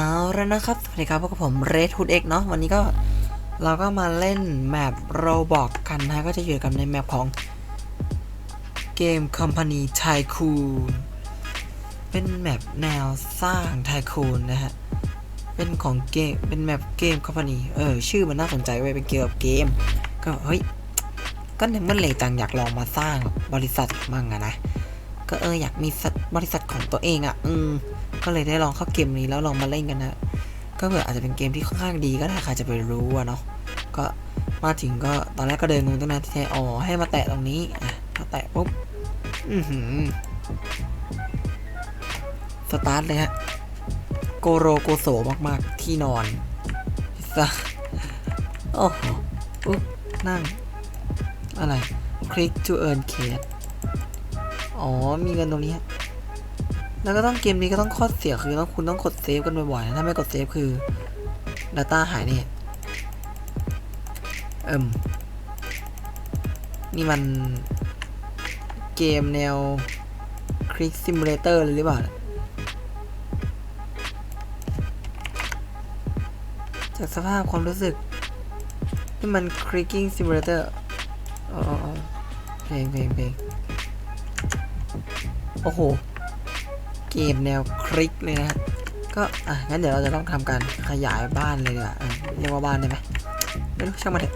เอาแล้วนะครับ สวัสดีครับพวกผม Red Hood X เนาะวันนี้ก็เราก็มาเล่นแมปโรบอกกันนะ ก็จะอยู่กันในแมปของเกม Company Tycoon เป็นแมปแนวสร้างไทคูนนะฮะ เป็นของเกม เป็นแมปเกม Company เออ ชื่อมันน่าสนใจเว้ยเป็นเกี่ยวกับเกม ก็เฮ้ย ก็ในเมื่อเลยจังอยากลองมาสร้างบริษัทมั่งอะนะ ก็เอออยากมีบริษัทของตัวเองอะอืม ก็เลยได้ลองเข้าเกมนี้แล้วลองมาเล่นกันนะ ก็เผื่ออาจจะเป็นเกมที่ค่อนข้างดีก็ได้ใครจะไปรู้อะเนาะ ก็มาถึงก็ตอนแรกก็เดินงงตั้งนานที่แท้อ๋อให้มาแตะตรงนี้ อะพอแตะปุ๊บ อือหือ สตาร์ทเลยฮะ โกโรโกโสมากๆ ที่นอนซซ่าโอ้โหอุ๊บนั่ง อะไร click to earn cash อ๋อ มีเงินตรงนี้ฮะ แล้วก็ต้องเกมนี้ก็ต้องข้อเสียคือต้องคุณต้องกดเซฟกันบ่อยๆนะถ้าไม่กดเซฟคือ Data หายเนี่ยเอิมนี่มันเกมแนว Click Simulator เลยหรือเปล่าจากสภาพความรู้สึกนี่มัน Clicking Simulator อ๋ออ๋ออ๋อเพลงเพลงเพลงโอ้โห มแนวคลิกเลยนะฮะก็อะงั้นเดี๋ยวเราจะต้องทำการขยายบ้านเลยดีกว่าเรียกว่าบ้านได้ไหมไม่รู้ช่างมันเถอะ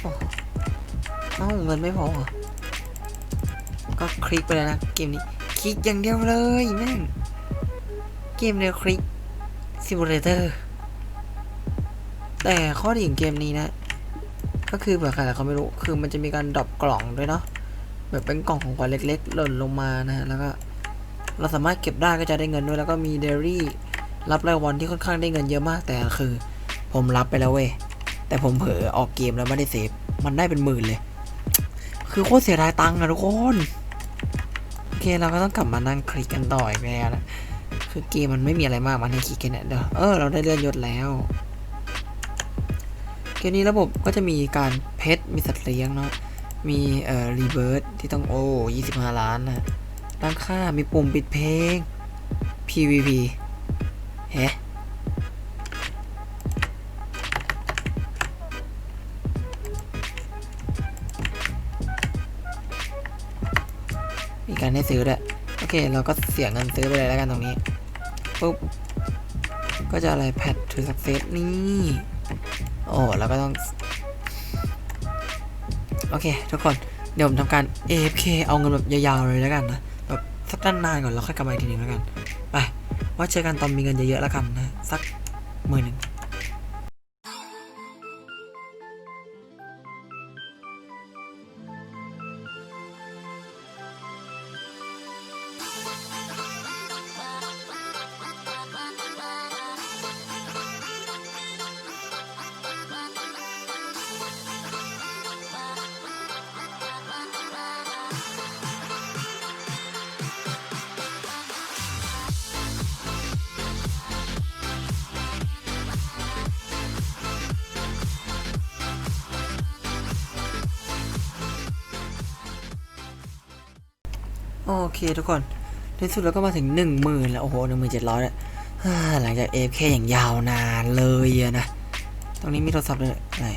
โอ้เอ้าเงินไม่พอเหรอก็คลิกไปเลยนะเกมนี้คลิกอย่างเดียวเลยแม่งเกมแนวคลิกซิมูเลเตอร์แต่ข้อดีของเกมนี้นะ ก็คือแบบใครแต่เขาไม่รู้ คือมันจะมีการดรอปกล่องด้วยเนาะ แบบเป็นกล่องของขวัญเล็ก ๆ หล่นลงมานะฮะแล้วก็เราสามารถเก็บได้ก็จะได้เงินด้วยแล้วก็มีเดลี่รับรายวันที่ค่อนข้างได้เงินเยอะมากแต่คือ ผมรับไปแล้วเว้ยแต่ผมเผลอออกเกมแล้วไม่ได้เซฟมันได้เป็นหมื่นเลย คือโคตรเสียดายตังค์อะทุกคนโอเคเราก็ต้องกลับมานั่งคลิกกันต่ออีกแล้วนะคือเกมมันไม่มีอะไรมากมันให้คลิกแค่นี้ยเด้อเออเราได้เลื่อนยศแล้วเกมนี้ระบบก็จะมีการเพชรมีสัตว์เลี้ยงเนาะ มีเอ่อรีเบิร์ที่ต้องโอ้25 ล้านนะตั้งค่ามีปุ่มปิดเพลง PVP เฮ้มีการให้ซื้อด้วย โอเค เราก็เสียเงินซื้อไปเลยแล้วกันตรงนี้ ปุ๊บ ก็จะอะไรแพทถือสักเซสนี่ โอ้ แล้วก็ต้อง โอเค ทุกคนเดี๋ยวผมทำการ AFK เอาเงินแบบยาวๆเลยแล้วกันนะแบบสักนานๆก่อนแล้วค่อยกลับมาอีกทีหนึงแล้วกันไปว่าเจอกันตอนมีเงินเยอะๆแล้วกันนะสักหมื่นหนึ่ง โอเคทุกคนในสุดเราก็มาถึงหนึ่งหมื่นแล้ว โอ้โหหนึ่งหมื่นเจ็ดร้อยหลังจาก AFK อย่างยาวนานเลยอะนะ ตรงนี้มีโทรศัพท์เลยอะไร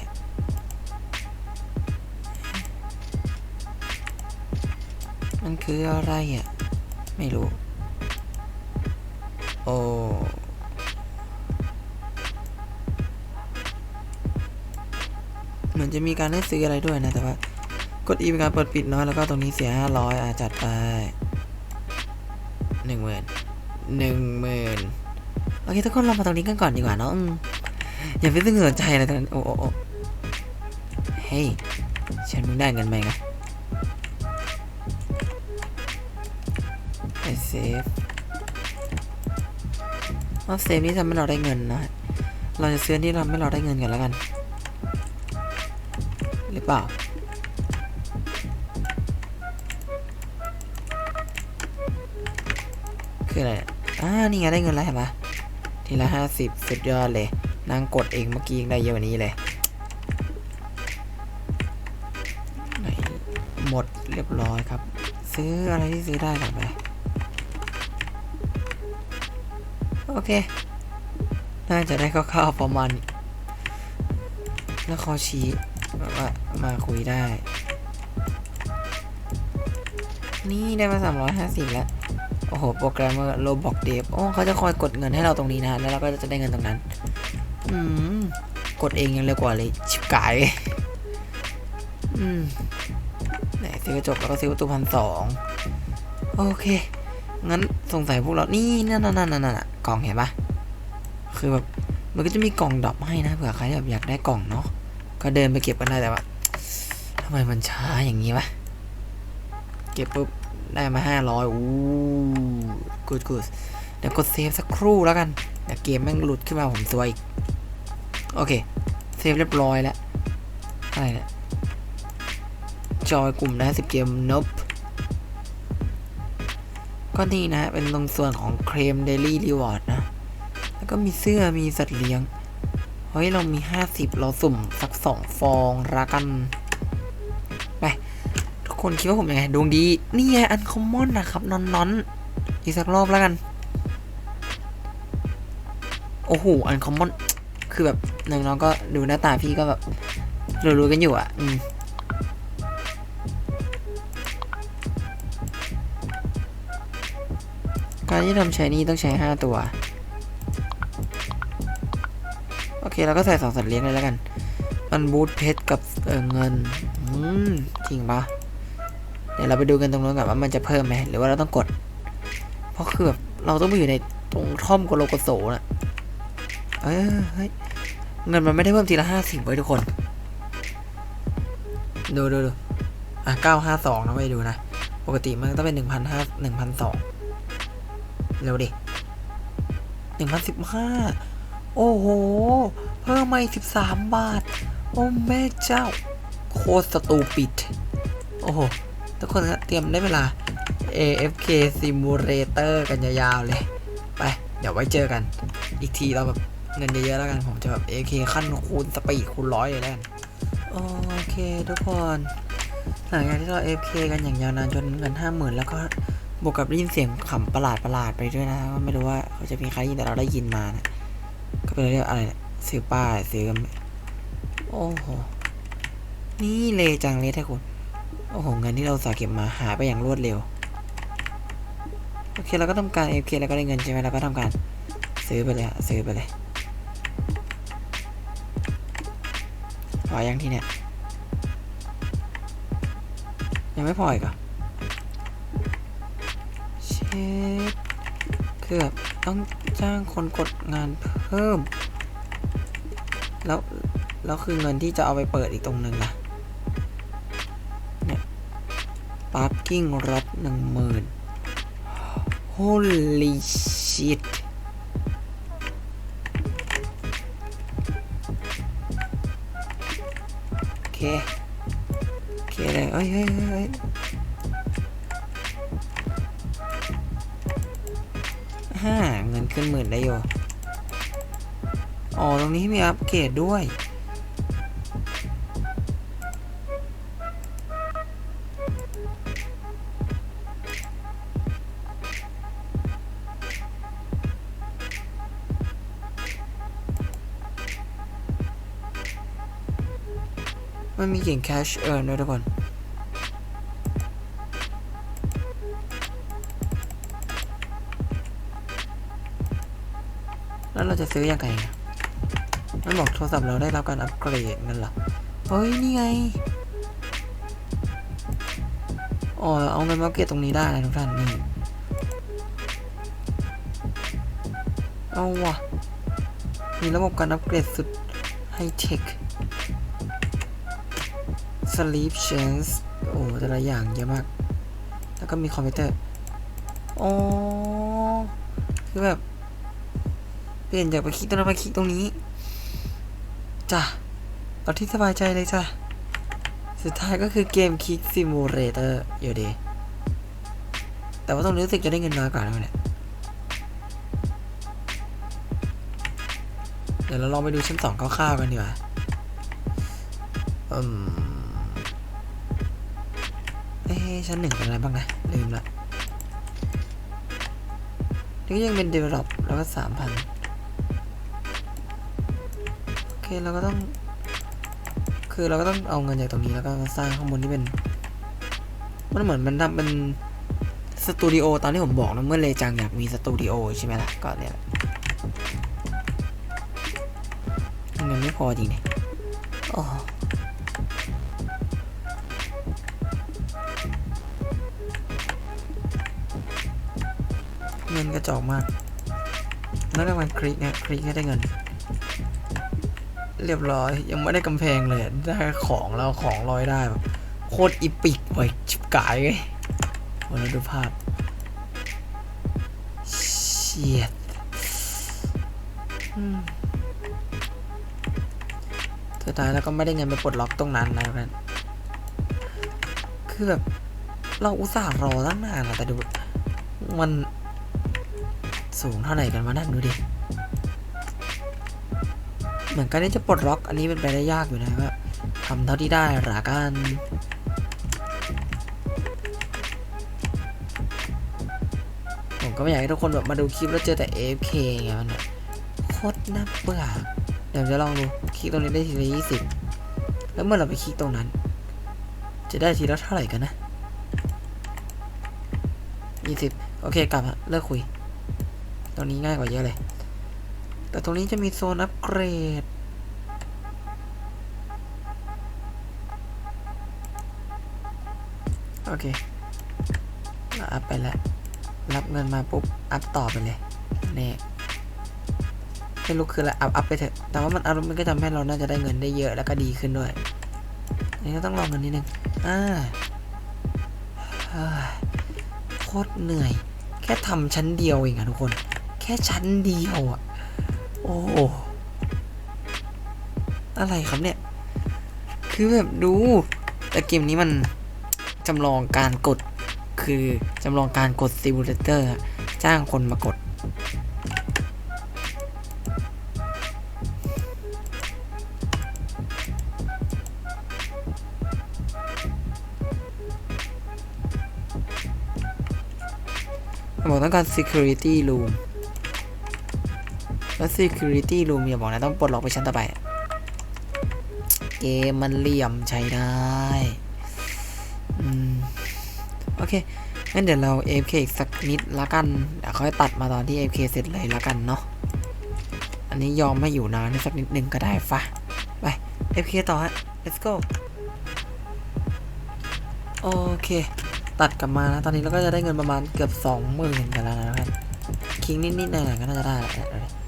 มันคืออะไรอะ ไม่รู้ โอ้เหมือนจะมีการให้ซื้ออะไรด้วยนะ แต่ว่า กด E เป็นการเปิดปิดเนาะแล้วก็ตรงนี้เสียห้าร้อยอะจัดไปหนึ่งหมื่นหนึ่งหมื่นโอเคทุกคนเรามาตรงนี้กันก่อนดีกว่าเนาะอืมอย่าไปซึ่งสนใจอะไรตอนนั้นโอ้โอ้โอ้เฮ้ยฉันมึงได้เงินไหมนะไปเซฟเอาเซฟนี่ทำให้เราได้เงินนะ เราจะซื้อที่ทำให้เราได้เงินกันแล้วกัน หรือเปล่า คืออะไรอ่านี่ไงได้เงินแล้วเห็นปะทีละห้าสิบสุดยอดเลยนั่งกดเองเมื่อกี้ยังได้เยอะกว่านี้เลยหมดเรียบร้อยครับ ซื้ออะไรที่ซื้อได้ก่อนไป โอเค น่าจะได้คร่าวๆประมาณแล้วเขาชี้แบบว่ามาคุยได้ นี่ได้มา 350 แล้ว โอ้โหโปรแกรมเมอร์โลบอกเดฟโอ้เขาจะคอยกดเงินให้เราตรงนี้นะแล้วเราก็จะได้เงินตรงนั้น อืมกดเองยังเร็วกว่าเลยชิบกายอืมไหนซื้อกระจกแล้วก็ซื้อประตูพันสองโอเค งั้นสงสัยพวกเรา นี่นั่นนั่นนั่นนั่นน่ะกล่องเห็นปะคือแบบมันก็จะมีกล่องดรอปให้นะเผื่อใครแบบอยากได้กล่องเนาะก็เดินไปเก็บกันได้แต่ว่าทำไมมันช้าอย่างนี้วะเก็บปุ๊บ ได้มาห้าร้อยอู้กูดกูดเดี๋ยวกดเซฟสักครู่แล้วกันเดี๋ยวเกมแม่งหลุดขึ้นมาผมซวยอีก โอเค เซฟเรียบร้อยแล้วอะไรเนี่ยจอยกลุ่มนะสิบเกมนบก็นี่นะ เป็นตรงส่วนของเครมเดลี่รีวอร์ดนะ แล้วก็มีเสื้อมีสัตว์เลี้ยง เฮ้ย เรามี 50 เราสุ่มสักสองฟองละกัน คนคิดว่าผมยังไงดวงดีนี่ไงอันคอมมอนนะครับนอนนอนอีกสักรอบแล้วกัน โอ้โหอันคอมมอนคือแบบน้องๆก็ดูหน้าตาพี่ก็แบบรู้ๆกันอยู่อะอืมการที่ทำใช้นี่ต้องใช้5ตัว โอเคเราก็ใส่สองสัตว์เลี้ยงเลยแล้วกัน มันบูทเพชรกับเออเงิน อืม จริงปะ ดี๋ยวเราไปดูกันตรงนู้นก่อนว่ามันจะเพิ่มไหมหรือว่าเราต้องกด เพราะคือแบบเราต้องไปอยู่ในตรงท่อมกโลโกโสน่ะเอ้ยเงินมันไม่ได้เพิ่มทีละห้าสิบไว้ทุกคน ดูดูดูอะเก้าห้าสองนะไปดูนะ ปกติมันต้องเป็นหนึ่งพันห้าหนึ่งพันสองเร็วดิหนึ่งพันสิบห้าโอ้โห เพิ่มมาอีกสิบสามบาท โอ้แม่เจ้า โคตรสตูปิด โอ้โห ทุกคนครับเตรียมได้เวลา AFK Simulator กันยาวๆเลย ไป เดี๋ยวไว้เจอกัน อีกทีเราแบบเงินเยอะๆแล้วกัน ผมจะแบบ AFK ขั้นคูณสปีดคูณร้อยเลยแล้วกันโอเคทุกคน หลังจากที่เรา AFK กันอย่างยาวนานจนเงินห้าหมื่นแล้วก็บวกกับได้ยินเสียงขำประหลาดประหลาดๆไปด้วยนะว่าไม่รู้ว่าเขาจะมีใครยินแต่เราได้ยินมานะก็เป็นเรื่องอะไรเนี่ยซื้อป้ายซื้อกันโอ้โห นี่เลยจังเลยท่านคุณ โอ้โหเงินที่เราสาเก็บมาหายไปอย่างรวดเร็ว โอเคเราก็ทำการ AFK แล้วก็ได้เงินใช่ไหมเราก็ทำการซื้อไปเลยซื้อไปเลยพอยังที่เนี่ย ยังไม่พออีกเหรอเช็ดคือบต้องจ้างคนกดงานเพิ่ม แล้ว แล้วคือเงินที่จะเอาไปเปิดอีกตรงหนึ่งล่ะ parking รถหนึ่งหมื่น holy shit โอเค โอเคเลยเอ้ยเฮ้ยเฮ้ยเฮ้ยห้าเงินขึ้นหมื่นได้อยู่อ๋อ ตรงนี้มีอัปเกรดด้วย มันมีเก่ง cash earn ด้วยทุกคน แล้วเราจะซื้อยังไงอะมันบอกโทรศัพท์เราได้รับการอัปเกรดนั่นเหรอ เฮ้ย นี่ไง อ๋อ เอาเงินมาเกรดตรงนี้ได้นะทุกท่านนี่ เอาว่ะ มีระบบการอัปเกรดสุดไฮเทค sleep change โอ้แต่ละอย่างเยอะมาก แล้วก็มีคอมพิวเตอร์อ๋อคือแบบ เปลี่ยนจากไปคลิกตรงนั้นมาคลิกตรงนี้ จ้ะเอาที่สบายใจเลยจ้ะ สุดท้ายก็คือเกมคลิกซิมูเลเตอร์อยู่ดี แต่ว่าตรงนี้รู้สึกจะได้เงินน้อยกว่าแล้วเนี่ยเดี๋ยวเราลองไปดูชั้นสองคร่าวๆกันดีกว่าอืม เอ๊ชั้นหนึ่งเป็นอะไรบ้างนะ ลืมละนี่ก็ยังเป็น develop แล้วก็สามพันโอเคเราก็ต้อง คือเราก็ต้องเอาเงินจากตรงนี้แล้วก็สร้างข้างบนที่เป็น มันเหมือนมันทำเป็นสตูดิโอตอนที่ผมบอกนะเมื่อเลจังอยากมีสตูดิโอใช่ไหมล่ะก็เนี่ยเงินไม่พอจริงเนี่ยโอ้ งินกระจอกมาก แล้วรางวัลคลิกเนี่ยคลิกให้ได้เงิน เรียบร้อยยังไม่ได้กำแพงเลยได้ของแล้วของลอยได้แบบโคตรอีปิกไว้ชิบกายเลยวันนี้ดูภาพเชียดสุดท้ายแล้วก็ไม่ได้เงินไปปลดล็อกตรงนั้นนะเพื่อนคือแบบเราอุตส่าห์รอตั้งนานแต่ดู มัน สูงเท่าไหร่กันวะนั่นดูดิ เหมือนกันที่จะปลดล็อกอันนี้เป็นไปได้ยากอยู่นะก็ทำเท่าที่ได้หรากันผมก็ไม่อยากให้ทุกคนแบบมาดูคลิปแล้วเจอแต่ AFK ไงมันโคตรน่าเบื่อเดี๋ยวจะลองดูคลิกตรงนี้ได้ทีละยี่สิบแล้วเมื่อเราไปคลิกตรงนั้น จะได้ทีละเท่าไหร่กันนะยี่สิบโอเคกลับฮะเลิกคุย ตรงนี้ง่ายกว่าเยอะเลย แต่ตรงนี้จะมีโซนอัปเกรด โอเคอัพไปแล้ว รับเงินมาปุ๊บ อัพต่อไปเลย นี่ไม่รู้คืออะไรอัพอัพไปเถอะ แต่ว่ามันอัพมันก็ทำให้เราน่าจะได้เงินได้เยอะแล้วก็ดีขึ้นด้วยอันนี่ก็ต้องลองกันนิดนึง อ่าโคตรเหนื่อย แค่ทำชั้นเดียวเองอะทุกคน ค่ชั้นเดียวอะโอ้อะไรครับเนี่ย คือแบบดู แต่เกมนี้มันจำลองการกด คือจำลองการกดซิมูเลเตอร์ จ้างคนมากด บอกต้องการ security room แล้ว security room อย่าบอกนะ ต้องปลดล็อกไปชั้นต่อไป เกมมันเหลี่ยมใช้ได้อืมโอเค งั้นเดี๋ยวเรา AFK อีกสักนิดละกัน เดี๋ยวค่อยตัดมาตอนที่ AFK เสร็จเลยละกันเนาะ อันนี้ยอมไม่อยู่นานสักนิดหนึ่งก็ได้ฟะไป AFK ต่อฮะ let's go โอเค ตัดกลับมานะ ตอนนี้เราก็จะได้เงินประมาณเกือบสองหมื่นกันแล้วนะครับ คิงนิดๆหน่อยๆก็น่าจะได้แหละ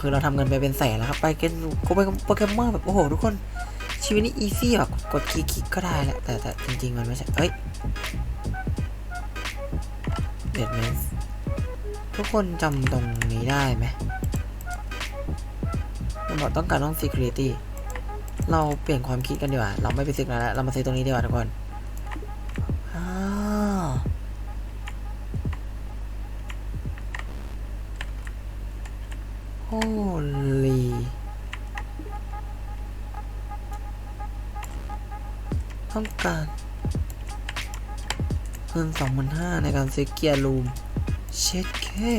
คือเราทำเงินไปเป็นแสนแล้วครับ ไปเก็ตกูไปโปเกมเมอนแบบโอ้โหทุกคน ชีวิตนี้อีซี่แบบกดคลิกก็ได้แหละ แต่แต่จริง ๆ มันไม่ใช่ เอ้ยเด็ดเมสทุกคนจำตรงนี้ได้ไหมมันบอกต้องการต้อง security เราเปลี่ยนความคิดกันดีกว่า เราไม่ไปซื้อแล้วเรามาซื้อตรงนี้ดีกว่าทุกคน เงินสองพันห้าในการซื้อเกียร์ลูม เช็ดแค่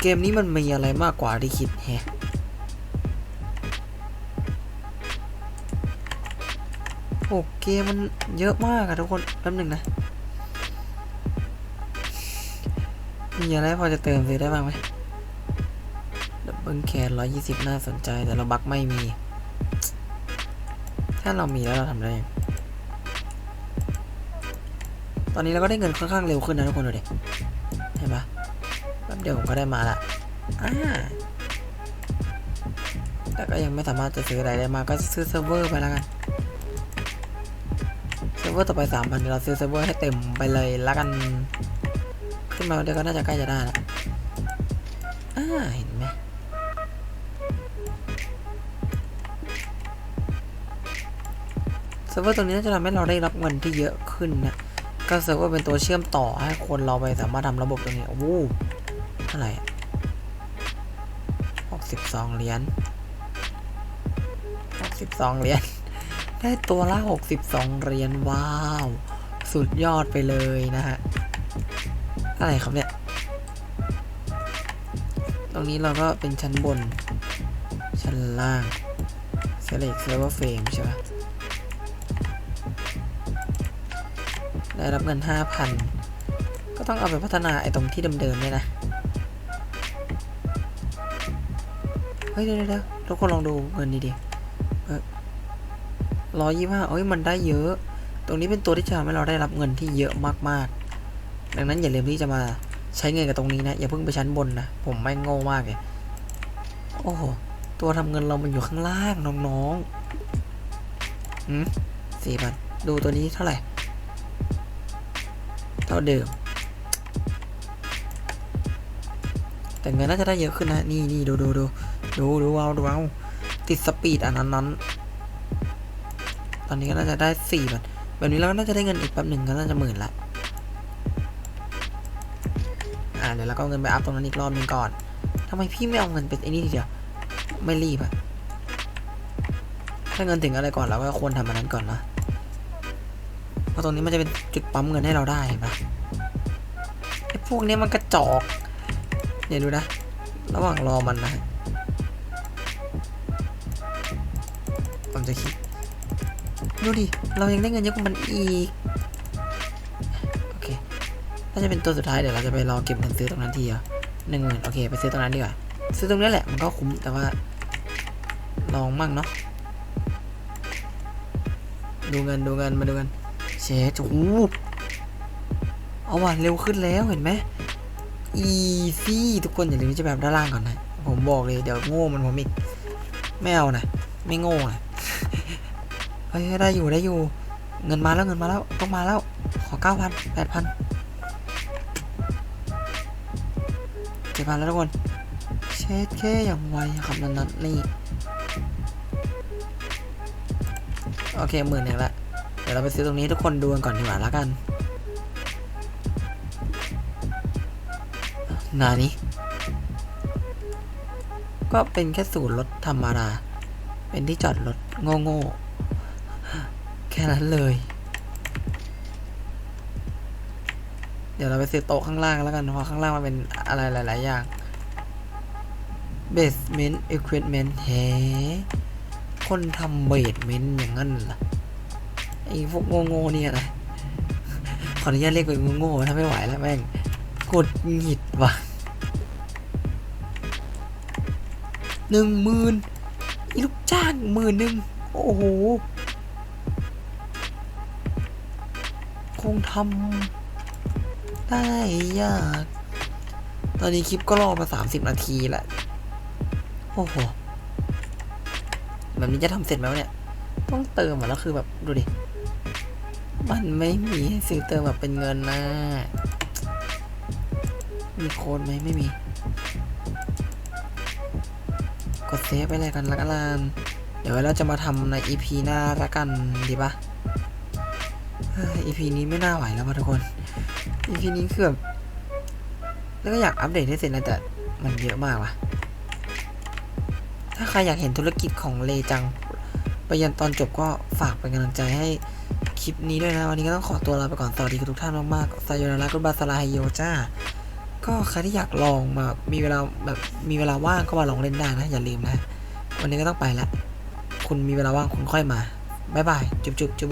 เกมนี้มันมีอะไรมากกว่าที่คิดแฮะโอ้เกมมันเยอะมากอะทุกคนแป๊บหนึ่งนะ มีอะไรพอจะเติมซื้อได้บ้างไหมดับเบิลแคนร้อยยี่สิบน่าสนใจแต่เราบักไม่มี ถ้าเรามีแล้วเราทำได้ยัง ตอนนี้เราก็ได้เงินค่อนข้างเร็วขึ้นนะทุกคนดูดิเห็นปะแป๊บเดียวผมก็ได้มาละอ่าแต่ก็ยังไม่สามารถจะซื้ออะไรได้มาก็ซื้อเซิร์ฟเวอร์ไปแล้วกันเซิร์ฟเวอร์ต่อไปสามพันเราซื้อเซิร์ฟเวอร์ให้เต็มไปเลยละกัน ขึ้นมาเดี๋ยวก็น่าจะใกล้จะได้ละอ่าเห็นไหมเซิร์ฟเวอร์ตัวนี้น่าจะทำให้เราได้รับเงินที่เยอะขึ้นนะ ก็เซิร์ฟเวอร์เป็นตัวเชื่อมต่อให้คนเราไปสามารถทำระบบตรงนี้โอ้โหเท่าไหร่หกสิบสองเหรียญหกสิบสองเหรียญได้ตัวละ62เหรียญว้าว สุดยอดไปเลยนะฮะอะไรครับเนี่ย ตรงนี้เราก็เป็นชั้นบน ชั้นล่าง select server frame ใช่ปะ ได้รับเงิน 5,000 ก็ต้องเอาไปพัฒนาไอ้ตรงที่เดิมๆเนี่ยนะ เฮ้ยเดี๋ยวเดี๋ยวทุกคนลองดูเงินดีดิร้อยยี่ห้าเอ้ยมันได้เยอะ ตรงนี้เป็นตัวที่จะทำให้เราได้รับเงินที่เยอะมากๆ ดังนั้นอย่าลืมที่จะมาใช้เงินกับตรงนี้นะ อย่าเพิ่งไปชั้นบนนะ ผมไม่โง่มากเลยโอ้โห ตัวทำเงินเรามันอยู่ข้างล่างน้องๆหืมสี่พันดูตัวนี้เท่าไหร่ เท่าเดิม แต่เงินน่าจะได้เยอะขึ้นนะ นี่นี่ดูดูดูดูดูเอาดูเอาติดสปีดอันนั้นนั้นตอนนี้ก็น่าจะได้สี่พันแบบนี้เราก็น่าจะได้เงินอีกแป๊บหนึ่งก็น่าจะหมื่นละอ่าเดี๋ยวเราก็เอาเงินไปอัพตรงนั้นอีกรอบหนึงก่อนทำไมพี่ไม่เอาเงินไปไอ้นี่ทีเดียวไม่รีบอะถ้าเงินถึงอะไรก่อนเราก็ควรทำอันนั้นก่อนนะ ราะตรงนี้มันจะเป็นจุดปั๊มเงินให้เราได้เห็นปะไอ้พวกนี้มันกระจอกเดี๋ยวดูนะ ระหว่างรอมันนะผมจะคิด ดูดิ เรายังได้เงินเยอะกว่ามันอีก โอเค น่าจะเป็นตัวสุดท้ายเดี๋ยวเราจะไปรอเก็บเงินซื้อตรงนั้นทีอะหนึ่งหมื่นโอเค ไปซื้อตรงนั้นดีกว่า ซื้อตรงนี้แหละมันก็คุ้มแต่ว่า ลองมั่งเนาะ ดูเงินดูเงินมาดูเงิน เชดโอ้โหเอาว่ะเร็วขึ้นแล้วเห็นไหมอีซี่ทุกคนอย่าลืมจะแบบด้านล่างก่อนนะ ผมบอกเลยเดี๋ยวโง่มันผมอีกไม่เอานะไม่โง่นะเฮ้ยได้อยู่ได้อยู่ เงินมาแล้วเงินมาแล้วต้องมาแล้ว ขอเก้าพันแปดพันเจ็ดพันแล้วทุกคนเช็ดแค่อย่างไวครับนันนันนี่โอเคหมื่นหนึ่งละ ดี๋ยวเราไปซื้อตรงนี้ทุกคนดูกันก่อนดีกว่าล้วกัน นานี้ ก็เป็นแค่ศูนย์รถธรรมดา เป็นที่จอดรถโง่ๆ แค่นั้นเลย เดี๋ยวเราไปซื้อโต๊ะข้างล่างแล้วกัน เพราะข้างล่างมันเป็นอะไรหลาย ๆ อย่าง basement equipment เฮ้คนทำเบสเมนต์อย่างนั้นล่ะ ไอ้พวกโง่ๆเนี่ยนะขออนุญาตเรียกเป็นโง่ๆถ้าไม่ไหวแล้วแม่งกดหงิดว่ะหนึ่งหมื่นอีลูกจ้างหมื่นหนึ่งโอ้โห คงทำได้ยาก ตอนนี้คลิปก็รอมาสามสิบนาทีแล้วโอ้โห แบบนี้จะทำเสร็จไหมวะเนี่ย ต้องเติมอะแล้วคือแบบ ดูดิ มันไม่มีให้ซื้อเติมแบบเป็นเงินนะ มีโค้ดไหมไม่มี กดเซฟไปเลยกันละกันเดี๋ยวเราจะมาทำใน EP หน้าละกันดีปะ EP นี้ไม่น่าไหวแล้วทุกคน EP นี้คือแบบแล้วก็อยากอัปเดตให้เสร็จนะแต่มันเยอะมากว่ะ ถ้าใครอยากเห็นธุรกิจของเลจัง ไปยันตอนจบก็ฝากเป็นกำลังใจให้ คลิปนี้ด้วยนะ วันนี้ก็ต้องขอตัวลาไปก่อน สวัสดีทุกท่านมากๆซายโยนาระกุบาสลาไฮโยจ้า ก็ใครที่อยากลองมา มีเวลาแบบมีเวลาว่างก็มาลองเล่นได้นะ อย่าลืมนะ วันนี้ก็ต้องไปละ คุณมีเวลาว่างคุณค่อยมา บ๊ายบาย จุ๊บจุ๊บจุ๊บ